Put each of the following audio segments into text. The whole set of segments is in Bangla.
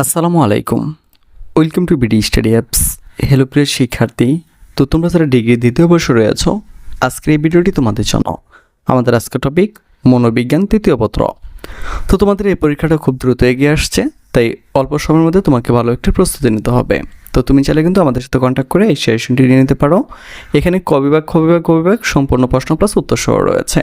আসসালামু আলাইকুম। Welcome to BD study apps hello প্রিয় শিক্ষার্থী। তো তোমরা যারা ডিগ্রি দ্বিতীয় বর্ষ রয়েছ আজকের এই ভিডিওটি তোমাদের জন্য। আমাদের আজকের টপিক মনোবিজ্ঞান তৃতীয় পত্র। তো তোমাদের এই পরীক্ষাটা খুব দ্রুত এগিয়ে আসছে, তাই অল্প সময়ের মধ্যে তোমাকে ভালো একটি প্রস্তুতি নিতে হবে। তো তুমি চাইলে কিন্তু আমাদের সাথে কন্ট্যাক্ট করে এই সেশনটি নিয়ে নিতে পারো। এখানে কবিভাগ কবিভাগ কবিভাগ সম্পূর্ণ প্রশ্ন প্লাস উত্তর সহ রয়েছে।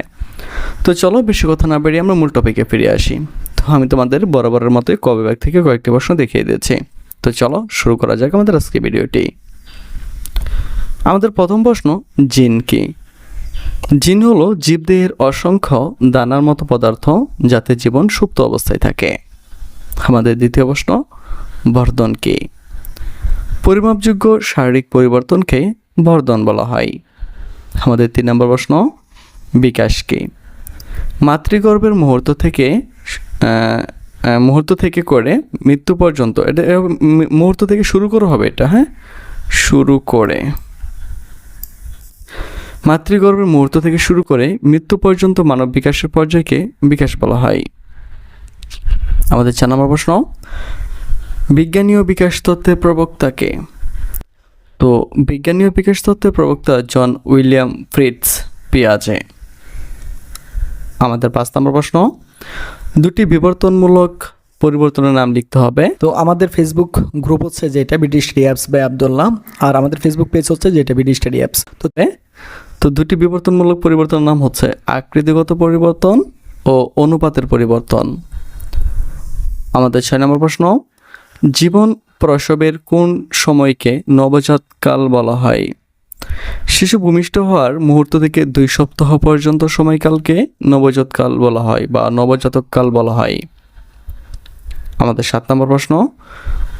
তো চলো, বেশি কথা না বেরিয়ে আমরা মূল টপিকে ফিরে আসি। তো আমি তোমাদের বরাবরের মতোই কবে ব্যাগ থেকে কয়েকটি প্রশ্ন দেখিয়ে দিয়েছি। তো চলো শুরু করা যাক আমাদের আজকে ভিডিওটি। আমাদের প্রথম প্রশ্ন, জিন কি? জিন হলো জীবদেহের অসংখ্য দানার মতো পদার্থ যাতে জীবন সুপ্ত অবস্থায় থাকে। আমাদের দ্বিতীয় প্রশ্ন, বর্ধন কি? পরিমাপযোগ্য শারীরিক পরিবর্তনকে বর্ধন বলা হয়। আমাদের তিন নম্বর প্রশ্ন, বিকাশ কি? মাতৃগর্ভের মুহূর্ত থেকে মুহূর্ত থেকে করে মৃত্যু পর্যন্ত। এটা মুহূর্ত থেকে শুরু করে হবে এটা হ্যাঁ? শুরু করে। মাতৃগর্ভের মুহূর্ত থেকে শুরু করে মৃত্যু পর্যন্ত মানব বিকাশের পর্যায়কে বিকাশ বলা হয়। আমাদের চার নম্বর প্রশ্ন, বিজ্ঞানী ও বিকাশ তত্ত্বের প্রবক্তাকে। তো বিজ্ঞানী ও বিকাশ তত্ত্বের প্রবক্তা জন উইলিয়াম ফ্রিটস পিয়াজে। আমাদের পাঁচ নম্বর প্রশ্ন দুটি বিবর্তনমূলক পরিবর্তনের নাম লিখতে হবে। তো আমাদের ফেসবুক গ্রুপ হচ্ছে যেটা BD study apps by Abdullah আর আমাদের ফেসবুক পেজ হচ্ছে যেটা বিডি স্টাডি অ্যাপস তো তো দুটি বিবর্তনমূলক পরিবর্তনের নাম হচ্ছে আকৃতিগত পরিবর্তন ও অনুপাতের পরিবর্তন। আমাদের ছয় নম্বর প্রশ্ন জীবন প্রসবের কোন সময়কে নবজাতকাল বলা হয়? শিশু ভূমিষ্ঠ হওয়ার মুহূর্ত থেকে দুই সপ্তাহ পর্যন্ত সময়কালকে নবজাতকাল বলা হয় বা নবজাতককাল বলা হয়। আমাদের সাত নম্বর প্রশ্ন,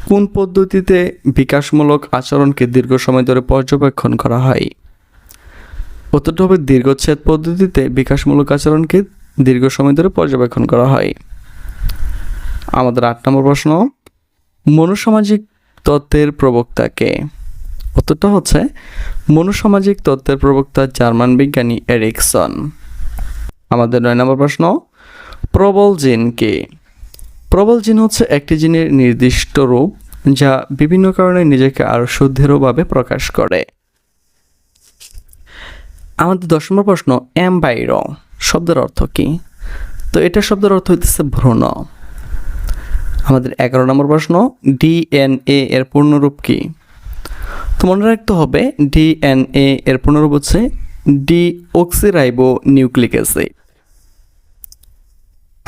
কোন পদ্ধতিতে বিকাশমূলক আচরণকে দীর্ঘ সময় ধরে পর্যবেক্ষণ করা হয়? উত্তরটা হবে দীর্ঘচ্ছেদ পদ্ধতিতে বিকাশমূলক আচরণকে দীর্ঘ সময় ধরে পর্যবেক্ষণ করা হয়। আমাদের আট নম্বর প্রশ্ন, মনোসামাজিক তত্ত্বের প্রবক্তাকে উত্তরটা হচ্ছে মনোসামাজিক তত্ত্বের প্রবক্তা জার্মান বিজ্ঞানী এরিকসন। আমাদের নয় নম্বর প্রশ্ন, প্রবল জিন কে? প্রবল জিন হচ্ছে একটি জিনের নির্দিষ্ট রূপ যা বিভিন্ন কারণে নিজেকে আরও সুদৃঢ়ভাবে প্রকাশ করে। আমাদের দশ নম্বর প্রশ্ন, অ্যাম্বাইরো শব্দের অর্থ কি? তো এটা শব্দের অর্থ হইতেছে ভ্রূণ। আমাদের এগারো নম্বর প্রশ্ন, ডিএনএ এর পূর্ণরূপ কি? তো মনে রাখতে হবে, ডিএনএ এর পূর্ণরূপ হচ্ছে ডি অক্সিরাইবো নিউক্লিক অ্যাসিড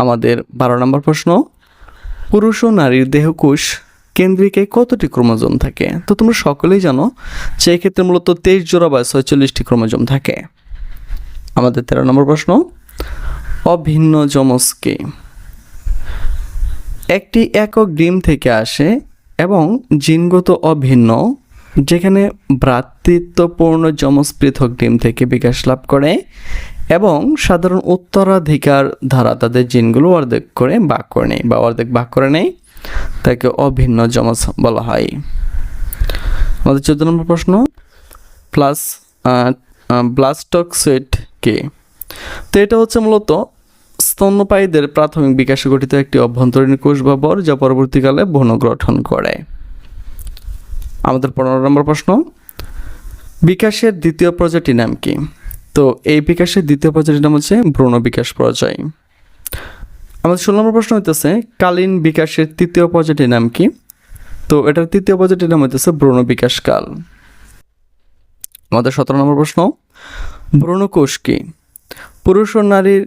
আমাদের বারো নম্বর প্রশ্ন, পুরুষ ও নারীর দেহকোষ কেন্দ্রিকে কতটি ক্রোমোজোম থাকে? তো তোমরা সকলেই জানো যে এক্ষেত্রে মূলত তেইশ জোড়া বা ছয়চল্লিশটি ক্রোমোজোম থাকে। আমাদের তেরো নম্বর প্রশ্ন, অভিন্ন যমজ কি? একটি একক ডিম থেকে আসে এবং জিনগত অভিন্ন যেখানে ভ্রাতৃত্বপূর্ণ যমজ পৃথক ডিম থেকে বিকাশ লাভ করে এবং সাধারণ উত্তরাধিকার ধারা তাদের জিনগুলো অর্ধেক করে ভাগ করে নেয় বা অর্ধেক ভাগ করে নেয়। তাকে অভিন্ন যমজ বলা হয়। আমাদের চোদ্দ নম্বর প্রশ্ন, প্লাস ব্লাস্টক্সেট কে? তো এটা হচ্ছে মূলত স্তন্যপায়ীদের প্রাথমিক বিকাশে গঠিত একটি অভ্যন্তরীণ কোষ বা বর যা পরবর্তীকালে ভ্রূণ গঠন করে। আমাদের পনেরো নম্বর প্রশ্ন। বিকাশের দ্বিতীয় পর্যায়টির নাম কি? তো এই বিকাশের দ্বিতীয় পর্যায়টির নাম হচ্ছে ভ্রূণ বিকাশ পর্যায়। আমাদের ষোলো নম্বর প্রশ্ন হইতেছে, কালীন বিকাশের তৃতীয় পর্যায়টির নাম কি? তো এটার তৃতীয় পর্যায়টির নাম হইতেছে বিকাশ কাল। আমাদের সতেরো নম্বর প্রশ্ন ভ্রূণকোষ কি? পুরুষ ও নারীর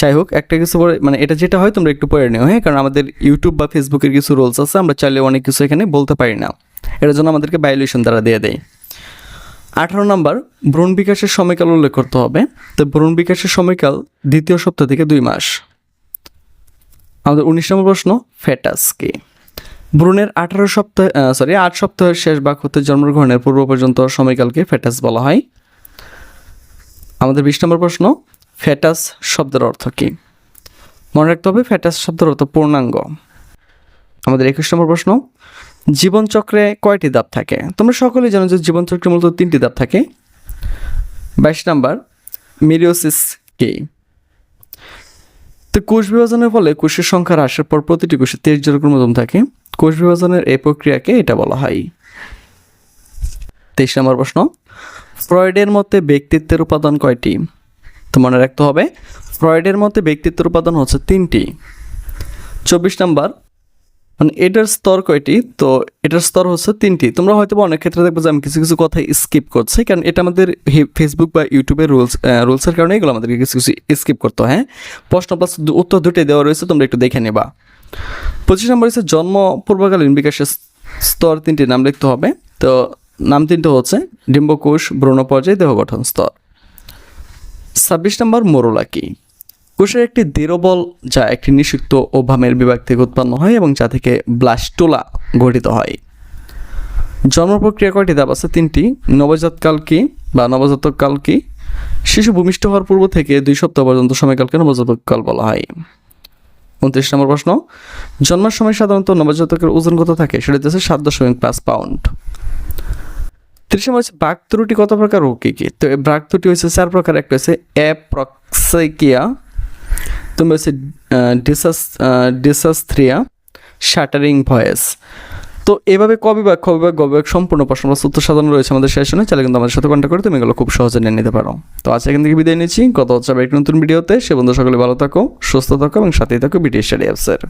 যাই হোক, একটা কিছু পরে মানে এটা যেটা হয় তোমরা একটু পড়ে নিও হ্যাঁ? কারণ আমাদের ইউটিউব বা ফেসবুকের কিছু রোলস আছে, আমরা চাইলে অনেক কিছু এখানে বলতে পারি না। এটার জন্য আমাদেরকে বায়োলেশন দ্বারা দিয়ে দেয়। আঠারো নম্বর, ভ্রূণ বিকাশের সময়কাল উল্লেখ করতে হবে। তো ভ্রূণ বিকাশের সময়কাল দ্বিতীয় সপ্তাহ থেকে দুই মাস। আমাদের উনিশ নম্বর প্রশ্ন ফেটাস কি? ভ্রূণের আঠারো সপ্তাহ সরি আট সপ্তাহের শেষ ভাগ হতে জন্মগ্রহণের পূর্ব পর্যন্ত সময়কালকে ফেটাস বলা হয়। আমাদের বিশ নম্বর প্রশ্ন ফেটাস শব্দের অর্থ কী? মনে রাখতে হবে ফেটাস শব্দের অর্থ পূর্ণাঙ্গ। আমাদের একুশ নম্বর প্রশ্ন জীবনচক্রে কয়টি ধাপ থাকে? তোমরা সকলেই জানো যে জীবনচক্রে মূলত তিনটি ধাপ থাকে। বাইশ নাম্বার মিরিওসিস কি? তো কোষ বিভাজনের ফলে কোষের সংখ্যা হ্রাসের পর প্রতিটি কোষে তেইশ জোড়া ক্রোমোজোম থাকে। কোষ বিভাজনের এই প্রক্রিয়াকে এটা বলা হয়। তেইশ নম্বর প্রশ্ন, ফ্রয়েডের মতে ব্যক্তিত্বের উপাদান কয়টি? তো মনে রাখতে হবে, ফ্রয়েডের মতে ব্যক্তিত্বের উপাদান হচ্ছে তিনটি। চব্বিশ নাম্বার মানে এটার স্তর কয়টি? তো এটার স্তর হচ্ছে তিনটি। তোমরা হয়তো অনেক ক্ষেত্রে দেখব যে আমি কিছু কিছু কথা স্কিপ করছি, কারণ এটা আমাদের ফেসবুক বা ইউটিউবের রুলস রুলসের কারণে এগুলো আমাদেরকে কিছু কিছু স্কিপ করতে হ্যাঁ প্রশ্ন প্লাস উত্তর দুটোই দেওয়া রয়েছে, তোমরা একটু দেখে নেবা। পঁচিশ নম্বর হচ্ছে জন্ম পূর্বকালীন বিকাশের স্তর তিনটি নাম লিখতে হবে। তো নাম তিনটে হচ্ছে ডিম্বকোষ ব্রণ পর্যায় দেহ গঠন স্তর। ছাব্বিশ নম্বর মোরলা কি কোষের একটি দৃঢ়বল যা একটি নিষিক্ত ও ভামের বিভাগ থেকে উৎপন্ন হয় এবং যা থেকে ব্লাস্টোলা গঠিত হয়। জন্ম প্রক্রিয়া কয়টি? ধাপ আছে তিনটি। নবজাতকাল কি বা নবজাতককাল কি? শিশু ভূমিষ্ঠ হওয়ার পূর্ব থেকে দুই সপ্তাহ পর্যন্ত সময়কালকে নবজাতককাল বলা হয়। উনত্রিশ নম্বর প্রশ্ন। জন্মের সময় সাধারণত নবজাতকের ওজন কত থাকে? সেটা হচ্ছে সাত দশমিক পাঁচ পাউন্ড। ত্রিশ নম্বর হচ্ছে ত্রুটি কত প্রকার? ও কী কী? তো বাঘ ত্রুটি হচ্ছে চার প্রকার। একটা হচ্ছে অ্যাপ্রক্সাইকিয়া তুমি হচ্ছে ডিসাস থ্রিয়া শাটারিং ভয়েস তো এভাবে কবি বা কবি বা গ বিভাগ সম্পূর্ণ প্রশ্ন উত্তর সাধন রয়েছে আমাদের শেষনে চাইলে কিন্তু আমাদের সাথে কন্ট্যাক্ট করে তুমি এগুলো খুব সহজে নিয়ে নিতে পারো। তো আজ এখান থেকে বিদায় নিচ্ছি। কত হচ্ছে একটি নতুন ভিডিওতে সে বন্ধু সকলে ভালো থাকো, সুস্থ থাকো এবং সাথেই থাকো বিটিএস স্টাডি অ্যাপসের